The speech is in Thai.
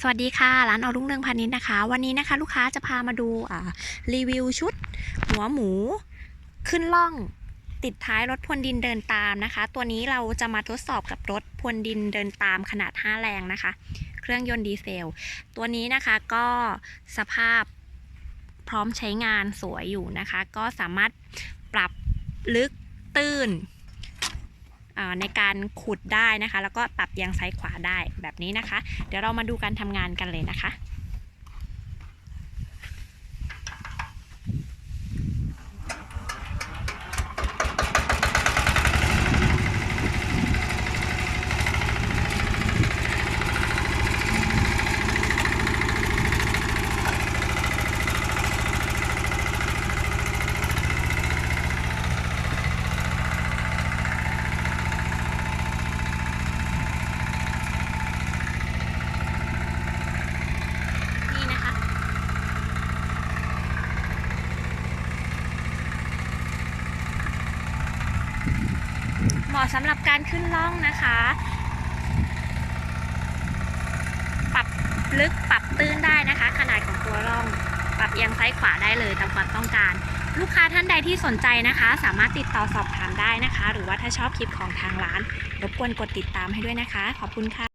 สวัสดีค่ะ ร้านออรุ่งเรืองพาณิชย์นะคะ วันนี้นะคะ ลูกค้าจะพามาดูอ่ารีวิวชุด หัวหมู ขึ้นล่องติดท้ายรถพรวนดินเดินตามนะคะ ตัวนี้เราจะมาทดสอบกับรถพรวนดินเดินตามขนาด 5 แรงนะคะ เครื่องยนต์ดีเซล ตัวนี้นะคะก็สภาพพร้อมใช้งานสวยอยู่นะคะ ก็สามารถปรับลึกตื้น ในการขุดได้นะคะ แล้วก็ปรับเอียงซ้ายขวาได้แบบนี้นะคะ เดี๋ยวเรามาดูการทำงานกันเลยนะคะ สำหรับการขึ้นล่องนะคะ ปรับลึกปรับตื้นได้นะคะ ขนาดของตัวล่อง ปรับเอียงซ้ายขวาได้เลยตามความต้องการ ลูกค้าท่านใดที่สนใจนะคะ สามารถติดต่อสอบถามได้นะคะ หรือว่าถ้าชอบคลิปของทางร้านรบกวนกดติดตามให้ด้วยนะคะ ขอบคุณค่ะ